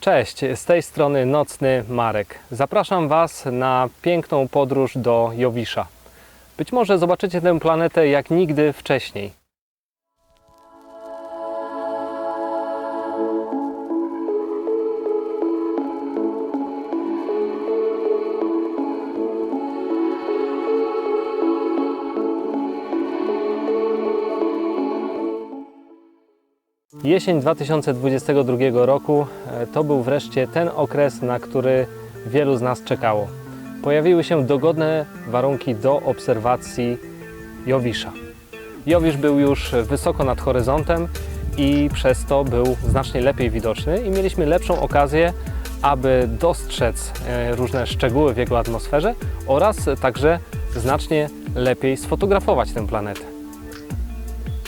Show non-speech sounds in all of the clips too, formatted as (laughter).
Cześć, z tej strony Nocny Marek. Zapraszam Was na piękną podróż do Jowisza. Być może zobaczycie tę planetę jak nigdy wcześniej. Jesień 2022 roku e, to był wreszcie ten okres, na który wielu z nas czekało. Pojawiły się dogodne warunki do obserwacji Jowisza. Jowisz był już wysoko nad horyzontem i przez to był znacznie lepiej widoczny i mieliśmy lepszą okazję, aby dostrzec e, różne szczegóły w jego atmosferze oraz także znacznie lepiej sfotografować tę planetę.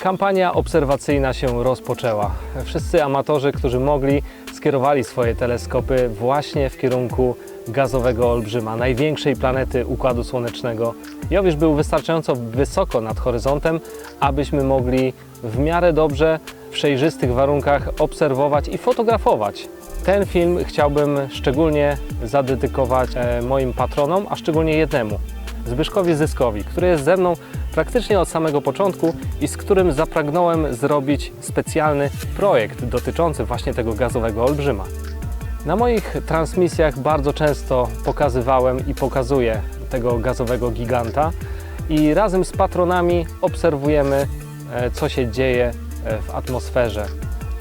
Kampania obserwacyjna się rozpoczęła. Wszyscy amatorzy, którzy mogli, skierowali swoje teleskopy właśnie w kierunku gazowego olbrzyma, największej planety Układu Słonecznego. Jowisz był wystarczająco wysoko nad horyzontem, abyśmy mogli w miarę dobrze, w przejrzystych warunkach obserwować i fotografować. Ten film chciałbym szczególnie zadedykować e, moim patronom, a szczególnie jednemu, Zbyszkowi Zyskowi, który jest ze mną praktycznie od samego początku i z którym zapragnąłem zrobić specjalny projekt dotyczący właśnie tego gazowego olbrzyma. Na moich transmisjach bardzo często pokazywałem i pokazuję tego gazowego giganta i razem z patronami obserwujemy, e, co się dzieje e, w atmosferze.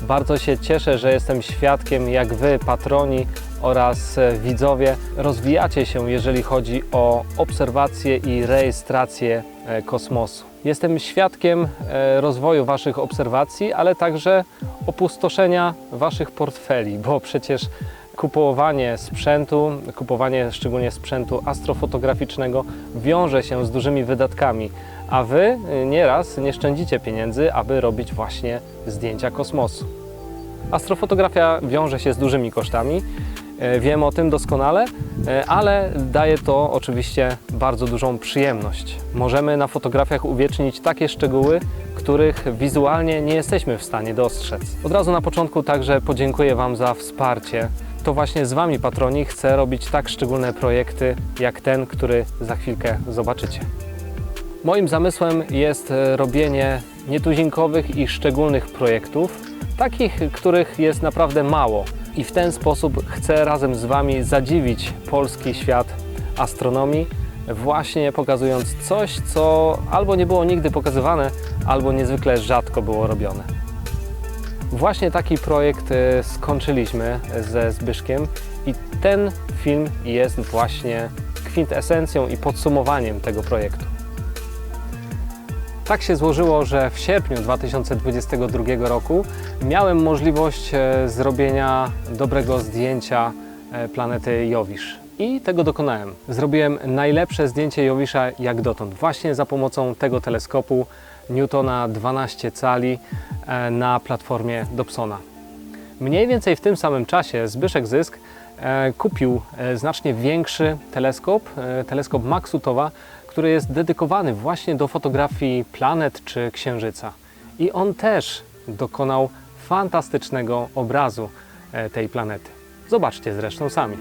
Bardzo się cieszę, że jestem świadkiem, jak Wy, patroni oraz e, widzowie, rozwijacie się, jeżeli chodzi o obserwacje i rejestrację e, kosmosu. Jestem świadkiem e, rozwoju Waszych obserwacji, ale także opustoszenia Waszych portfeli, bo przecież kupowanie sprzętu, kupowanie szczególnie sprzętu astrofotograficznego wiąże się z dużymi wydatkami, a Wy nieraz nie szczędzicie pieniędzy, aby robić właśnie zdjęcia kosmosu. Astrofotografia wiąże się z dużymi kosztami, wiem o tym doskonale, e, ale daje to oczywiście bardzo dużą przyjemność. Możemy na fotografiach uwiecznić takie szczegóły, których wizualnie nie jesteśmy w stanie dostrzec. Od razu na początku także podziękuję Wam za wsparcie. To właśnie z Wami, patroni, chcę robić tak szczególne projekty jak ten, który za chwilkę zobaczycie. Moim zamysłem jest e, robienie nietuzinkowych i szczególnych projektów, takich, których jest naprawdę mało. I w ten sposób chcę razem z Wami zadziwić polski świat astronomii, właśnie pokazując coś, co albo nie było nigdy pokazywane, albo niezwykle rzadko było robione. Właśnie taki projekt e, skończyliśmy ze Zbyszkiem i ten film jest właśnie kwintesencją i podsumowaniem tego projektu. Tak się złożyło, że w sierpniu 2022 roku miałem możliwość e, zrobienia dobrego zdjęcia e, planety Jowisz. I tego dokonałem. Zrobiłem najlepsze zdjęcie Jowisza jak dotąd, właśnie za pomocą tego teleskopu Newtona 12 cali e, na platformie Dobsona. Mniej więcej w tym samym czasie Zbyszek Zysk kupił znacznie większy teleskop, teleskop Maxutowa, który jest dedykowany właśnie do fotografii planet czy księżyca. I on też dokonał fantastycznego obrazu e, tej planety. Zobaczcie zresztą sami.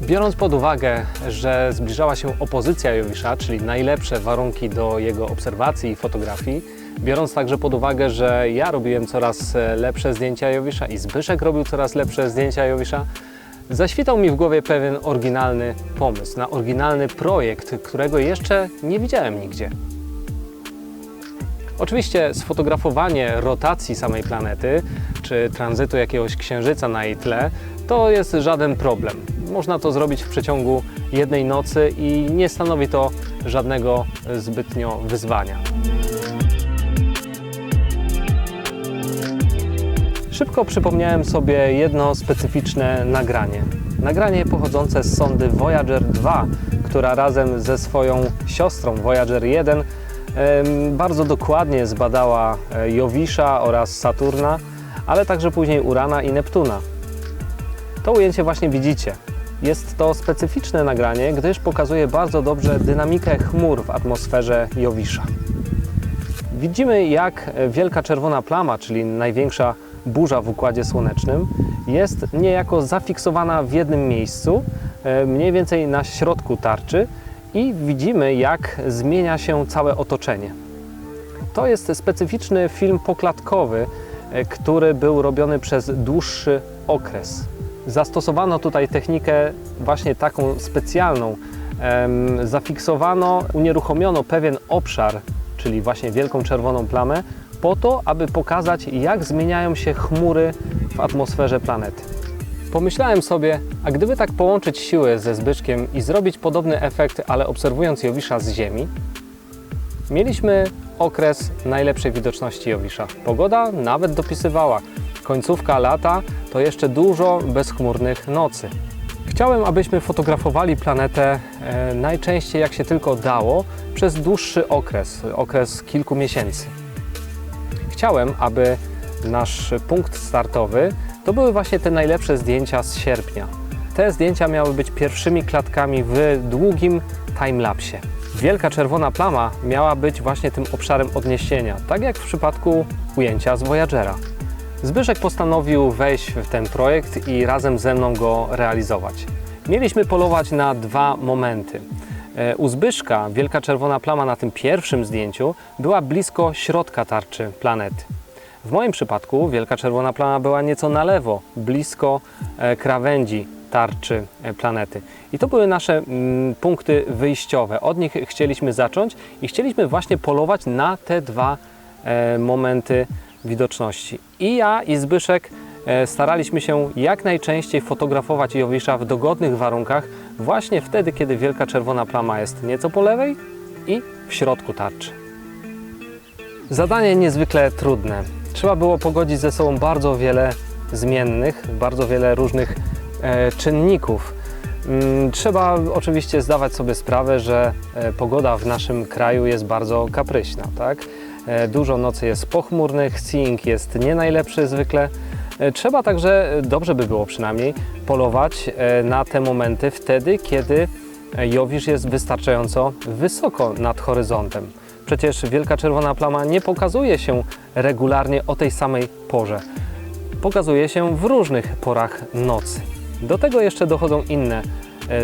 Biorąc pod uwagę, że zbliżała się opozycja Jowisza, czyli najlepsze warunki do jego obserwacji i fotografii, biorąc także pod uwagę, że ja robiłem coraz e, lepsze zdjęcia Jowisza i Zbyszek robił coraz lepsze zdjęcia Jowisza, zaświtał mi w głowie pewien oryginalny pomysł na oryginalny projekt, którego jeszcze nie widziałem nigdzie. Oczywiście sfotografowanie rotacji samej planety, czy tranzytu jakiegoś księżyca na jej tle, to jest żaden problem. Można to zrobić w przeciągu jednej nocy i nie stanowi to żadnego zbytnio wyzwania. Szybko przypomniałem sobie jedno specyficzne nagranie. Nagranie pochodzące z sondy Voyager 2, która razem ze swoją siostrą Voyager 1 bardzo dokładnie zbadała e, Jowisza oraz Saturna, ale także później Urana i Neptuna. To ujęcie właśnie widzicie. Jest to specyficzne nagranie, gdyż pokazuje bardzo dobrze dynamikę chmur w atmosferze Jowisza. Widzimy, jak wielka czerwona plama, czyli największa burza w Układzie Słonecznym, jest niejako zafiksowana w jednym miejscu, e, mniej więcej na środku tarczy, i widzimy, jak zmienia się całe otoczenie. To jest specyficzny film poklatkowy, e, który był robiony przez dłuższy okres. Zastosowano tutaj technikę właśnie taką specjalną. Zafiksowano, unieruchomiono pewien obszar, czyli właśnie wielką czerwoną plamę, po to, aby pokazać, jak zmieniają się chmury w atmosferze planety. Pomyślałem sobie, a gdyby tak połączyć siły ze Zbyszkiem i zrobić podobny efekt, ale obserwując Jowisza z Ziemi, mieliśmy okres najlepszej widoczności Jowisza. Pogoda nawet dopisywała. Końcówka lata to jeszcze dużo bezchmurnych nocy. Chciałem, abyśmy fotografowali planetę e, najczęściej jak się tylko dało przez dłuższy okres, okres kilku miesięcy. Chciałem, aby nasz punkt startowy to były właśnie te najlepsze zdjęcia z sierpnia. Te zdjęcia miały być pierwszymi klatkami w długim timelapsie. Wielka czerwona plama miała być właśnie tym obszarem odniesienia, tak jak w przypadku ujęcia z Voyagera. Zbyszek postanowił wejść w ten projekt i razem ze mną go realizować. Mieliśmy polować na dwa momenty. E, U Zbyszka wielka czerwona plama na tym pierwszym zdjęciu była blisko środka tarczy planety. W moim przypadku wielka czerwona plama była nieco na lewo, blisko e, krawędzi tarczy e, planety. I to były nasze mm, punkty wyjściowe. Od nich chcieliśmy zacząć i chcieliśmy właśnie polować na te dwa momenty widoczności. I ja, i Zbyszek staraliśmy się jak najczęściej fotografować Jowisza w dogodnych warunkach, właśnie wtedy, kiedy wielka czerwona plama jest nieco po lewej i w środku tarczy. Zadanie niezwykle trudne. Trzeba było pogodzić ze sobą bardzo wiele zmiennych, bardzo wiele różnych e, czynników. Mm, Trzeba oczywiście zdawać sobie sprawę, że e, pogoda w naszym kraju jest bardzo kapryśna, tak? E, Dużo nocy jest pochmurnych, seeing jest nie najlepszy zwykle. E, Trzeba także, e, dobrze by było przynajmniej, polować e, na te momenty wtedy, kiedy Jowisz jest wystarczająco wysoko nad horyzontem. Przecież wielka czerwona plama nie pokazuje się regularnie o tej samej porze. Pokazuje się w różnych porach nocy. Do tego jeszcze dochodzą inne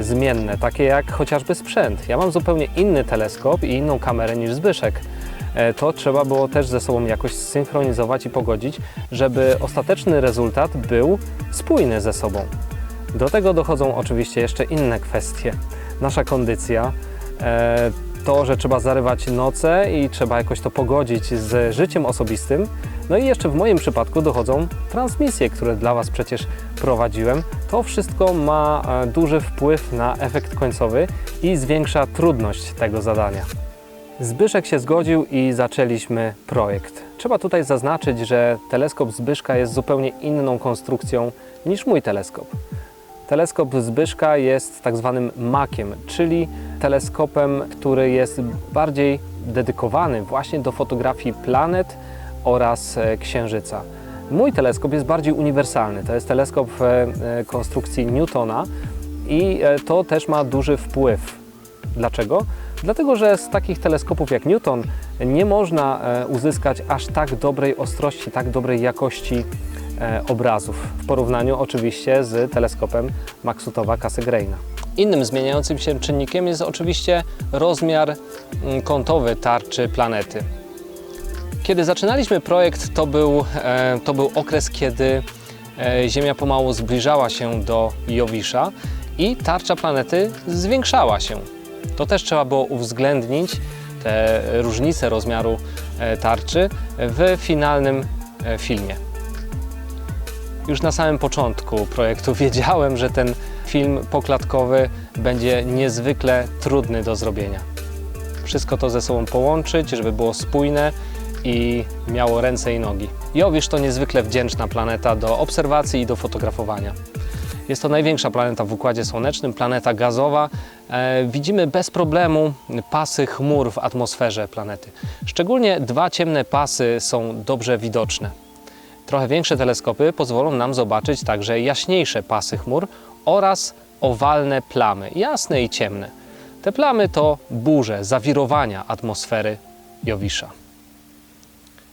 zmienne, takie jak chociażby sprzęt. Ja mam zupełnie inny teleskop i inną kamerę niż Zbyszek. E, To trzeba było też ze sobą jakoś zsynchronizować i pogodzić, żeby ostateczny rezultat był spójny ze sobą. Do tego dochodzą oczywiście jeszcze inne kwestie. Nasza kondycja, e, to, że trzeba zarywać noce i trzeba jakoś to pogodzić z życiem osobistym. No i jeszcze w moim przypadku dochodzą transmisje, które dla Was przecież prowadziłem. To wszystko ma e, duży wpływ na efekt końcowy i zwiększa trudność tego zadania. Zbyszek się zgodził i zaczęliśmy projekt. Trzeba tutaj zaznaczyć, że teleskop Zbyszka jest zupełnie inną konstrukcją niż mój teleskop. Teleskop Zbyszka jest tak zwanym makiem, czyli teleskopem, który jest bardziej dedykowany właśnie do fotografii planet oraz e, Księżyca. Mój teleskop jest bardziej uniwersalny. To jest teleskop w e, konstrukcji Newtona i e, to też ma duży wpływ. Dlaczego? Dlatego, że z takich teleskopów jak Newton nie można e, uzyskać aż tak dobrej ostrości, tak dobrej jakości e, obrazów w porównaniu oczywiście z teleskopem Maxutowa Cassegraina. Innym zmieniającym się czynnikiem jest oczywiście rozmiar mm, kątowy tarczy planety. Kiedy zaczynaliśmy projekt, to był, e, to był okres, kiedy Ziemia pomału zbliżała się do Jowisza i tarcza planety zwiększała się. To też trzeba było uwzględnić, te różnice rozmiaru e, tarczy w finalnym e, filmie. Już na samym początku projektu (laughs) wiedziałem, że ten film poklatkowy będzie niezwykle trudny do zrobienia. Wszystko to ze sobą połączyć, żeby było spójne i miało ręce i nogi. Jowisz to niezwykle wdzięczna planeta do obserwacji i do fotografowania. Jest to największa planeta w Układzie Słonecznym, planeta gazowa. E, widzimy bez problemu pasy chmur w atmosferze planety. Szczególnie dwa ciemne pasy są dobrze widoczne. Trochę większe teleskopy pozwolą nam zobaczyć także jaśniejsze pasy chmur oraz owalne plamy, jasne i ciemne. Te plamy to burze, zawirowania atmosfery Jowisza.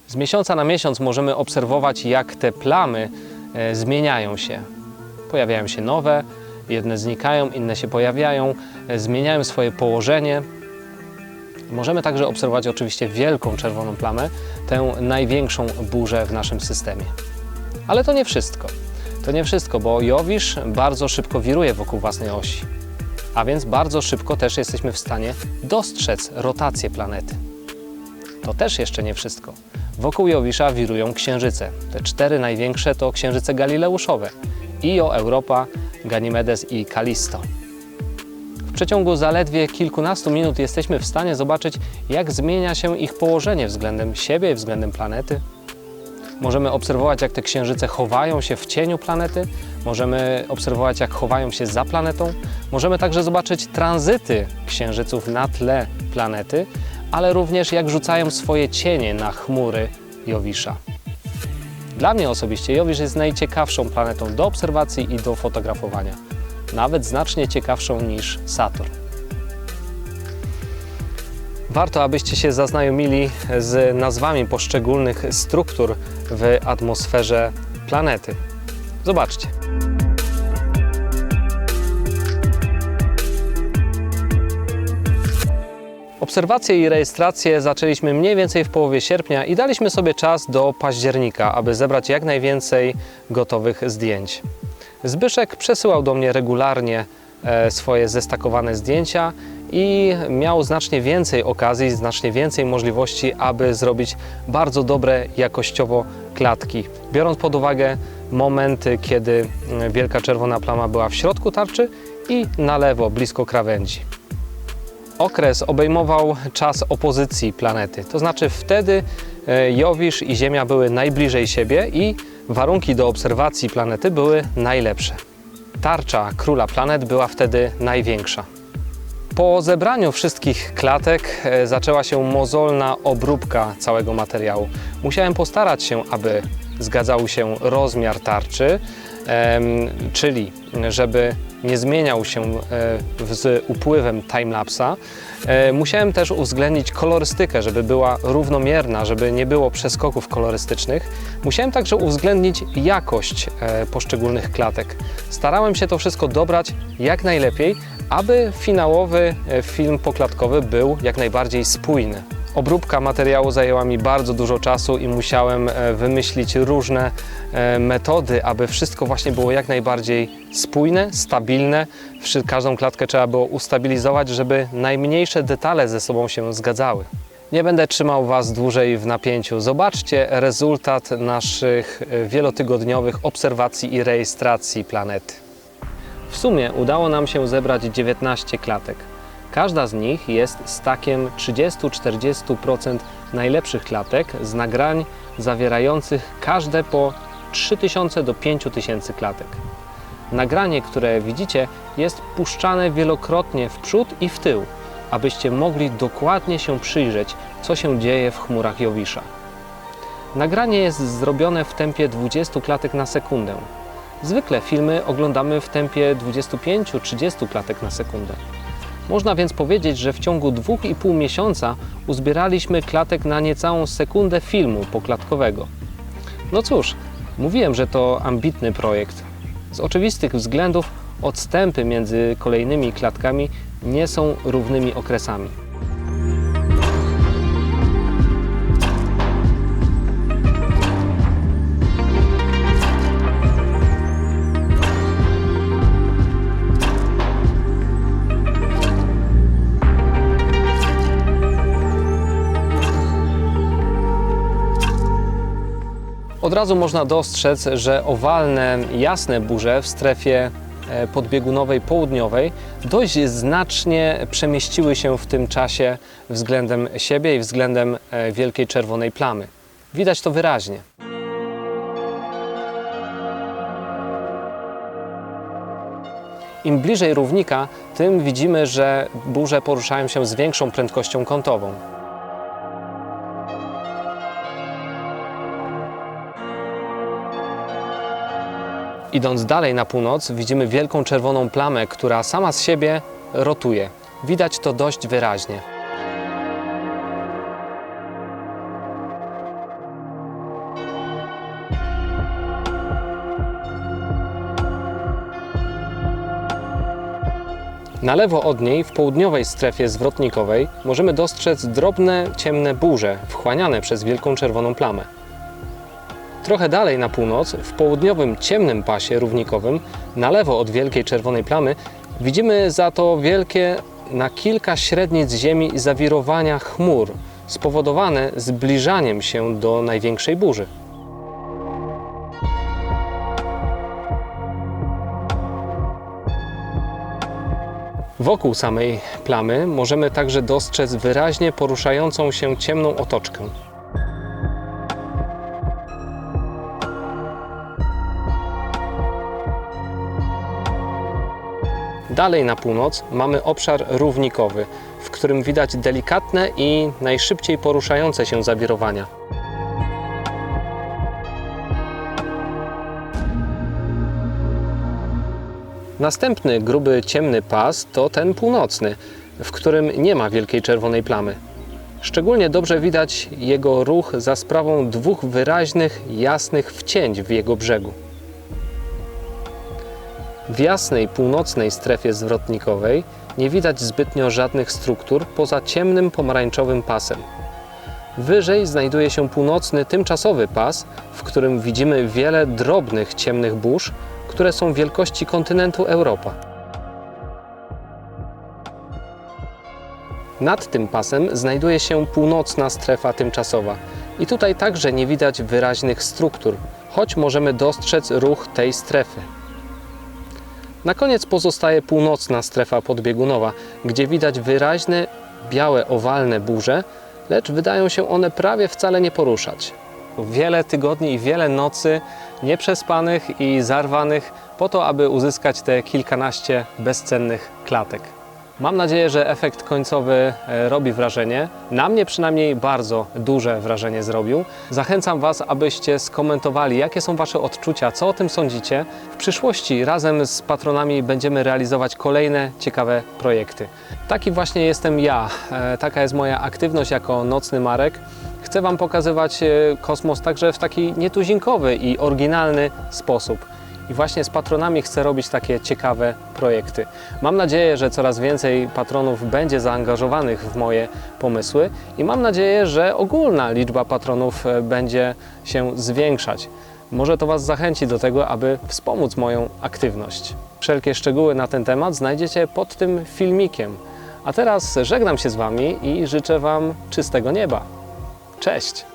Z miesiąca na miesiąc możemy obserwować, jak te plamy e, zmieniają się. Pojawiają się nowe, jedne znikają, inne się pojawiają, e, zmieniają swoje położenie. Możemy także obserwować oczywiście wielką czerwoną plamę, tę największą burzę w naszym systemie. Ale to nie wszystko. To nie wszystko, bo Jowisz bardzo szybko wiruje wokół własnej osi. A więc bardzo szybko też jesteśmy w stanie dostrzec rotację planety. To też jeszcze nie wszystko. Wokół Jowisza wirują księżyce. Te cztery największe to księżyce galileuszowe. Io, Europa, Ganymedes i Kalisto. W przeciągu zaledwie kilkunastu minut jesteśmy w stanie zobaczyć, jak zmienia się ich położenie względem siebie i względem planety. Możemy obserwować, jak te księżyce chowają się w cieniu planety. Możemy obserwować, jak chowają się za planetą. Możemy także zobaczyć tranzyty księżyców na tle planety, ale również jak rzucają swoje cienie na chmury Jowisza. Dla mnie osobiście Jowisz jest najciekawszą planetą do obserwacji i do fotografowania. Nawet znacznie ciekawszą niż Saturn. Warto, abyście się zaznajomili z nazwami poszczególnych struktur w atmosferze planety. Zobaczcie. Obserwacje i rejestracje zaczęliśmy mniej więcej w połowie sierpnia i daliśmy sobie czas do października, aby zebrać jak najwięcej gotowych zdjęć. Zbyszek przesyłał do mnie regularnie e, swoje zestakowane zdjęcia i miał znacznie więcej okazji, znacznie więcej możliwości, aby zrobić bardzo dobre jakościowo klatki. Biorąc pod uwagę momenty, kiedy mm, wielka czerwona plama była w środku tarczy i na lewo, blisko krawędzi. Okres obejmował czas opozycji planety, to znaczy wtedy e, Jowisz i Ziemia były najbliżej siebie i warunki do obserwacji planety były najlepsze. Tarcza króla planet była wtedy największa. Po zebraniu wszystkich klatek e, zaczęła się mozolna obróbka całego materiału. Musiałem postarać się, aby zgadzał się rozmiar tarczy, czyli żeby nie zmieniał się e, z upływem timelapsa. E, Musiałem też uwzględnić kolorystykę, żeby była równomierna, żeby nie było przeskoków kolorystycznych. Musiałem także uwzględnić jakość e, poszczególnych klatek. Starałem się to wszystko dobrać jak najlepiej, aby finałowy film poklatkowy był jak najbardziej spójny. Obróbka materiału zajęła mi bardzo dużo czasu i musiałem e, wymyślić różne e, metody, aby wszystko właśnie było jak najbardziej spójne, stabilne. Każdą klatkę trzeba było ustabilizować, żeby najmniejsze detale ze sobą się zgadzały. Nie będę trzymał Was dłużej w napięciu. Zobaczcie rezultat naszych e, wielotygodniowych obserwacji i rejestracji planety. W sumie udało nam się zebrać 19 klatek. Każda z nich jest stakiem 30-40% najlepszych klatek z nagrań zawierających każde po 3000 do 5000 klatek. Nagranie, które widzicie, jest puszczane wielokrotnie w przód i w tył, abyście mogli dokładnie się przyjrzeć, co się dzieje w chmurach Jowisza. Nagranie jest zrobione w tempie 20 klatek na sekundę. Zwykle filmy oglądamy w tempie 25-30 klatek na sekundę. Można więc powiedzieć, że w ciągu 2,5 miesiąca uzbieraliśmy klatek na niecałą sekundę filmu poklatkowego. No cóż, mówiłem, że to ambitny projekt. Z oczywistych względów odstępy między kolejnymi klatkami nie są równymi okresami. Od razu można dostrzec, że owalne, jasne burze w strefie e, podbiegunowej południowej dość znacznie przemieściły się w tym czasie względem siebie i względem e, wielkiej czerwonej plamy. Widać to wyraźnie. Im bliżej równika, tym widzimy, że burze poruszają się z większą prędkością kątową. Idąc dalej na północ widzimy wielką czerwoną plamę, która sama z siebie rotuje. Widać to dość wyraźnie. Na lewo od niej, w południowej strefie zwrotnikowej, możemy dostrzec drobne, ciemne burze wchłaniane przez wielką czerwoną plamę. Trochę dalej na północ, w południowym ciemnym pasie równikowym, na lewo od wielkiej czerwonej plamy, widzimy za to wielkie na kilka średnic ziemi zawirowania chmur, spowodowane zbliżaniem się do największej burzy. Wokół samej plamy możemy także dostrzec wyraźnie poruszającą się ciemną otoczkę. Dalej na północ mamy obszar równikowy, w którym widać delikatne i najszybciej poruszające się zawirowania. Następny gruby, ciemny pas to ten północny, w którym nie ma wielkiej czerwonej plamy. Szczególnie dobrze widać jego ruch za sprawą dwóch wyraźnych, jasnych wcięć w jego brzegu. W jasnej północnej strefie zwrotnikowej nie widać zbytnio żadnych struktur poza ciemnym pomarańczowym pasem. Wyżej znajduje się północny tymczasowy pas, w którym widzimy wiele drobnych ciemnych burz, które są wielkości kontynentu Europa. Nad tym pasem znajduje się północna strefa tymczasowa i tutaj także nie widać wyraźnych struktur, choć możemy dostrzec ruch tej strefy. Na koniec pozostaje północna strefa podbiegunowa, gdzie widać wyraźne, białe, owalne burze, lecz wydają się one prawie wcale nie poruszać. Wiele tygodni i wiele nocy nieprzespanych i zarwanych po to, aby uzyskać te kilkanaście bezcennych klatek. Mam nadzieję, że efekt końcowy e, robi wrażenie. Na mnie przynajmniej bardzo duże wrażenie zrobił. Zachęcam Was, abyście skomentowali, jakie są Wasze odczucia, co o tym sądzicie. W przyszłości razem z patronami będziemy realizować kolejne ciekawe projekty. Taki właśnie jestem ja. E, Taka jest moja aktywność jako nocny Marek. Chcę Wam pokazywać e, kosmos także w taki nietuzinkowy i oryginalny sposób. I właśnie z patronami chcę robić takie ciekawe projekty. Mam nadzieję, że coraz więcej patronów będzie zaangażowanych w moje pomysły i mam nadzieję, że ogólna liczba patronów e, będzie się zwiększać. Może to Was zachęci do tego, aby wspomóc moją aktywność. Wszelkie szczegóły na ten temat znajdziecie pod tym filmikiem. A teraz żegnam się z Wami i życzę Wam czystego nieba. Cześć!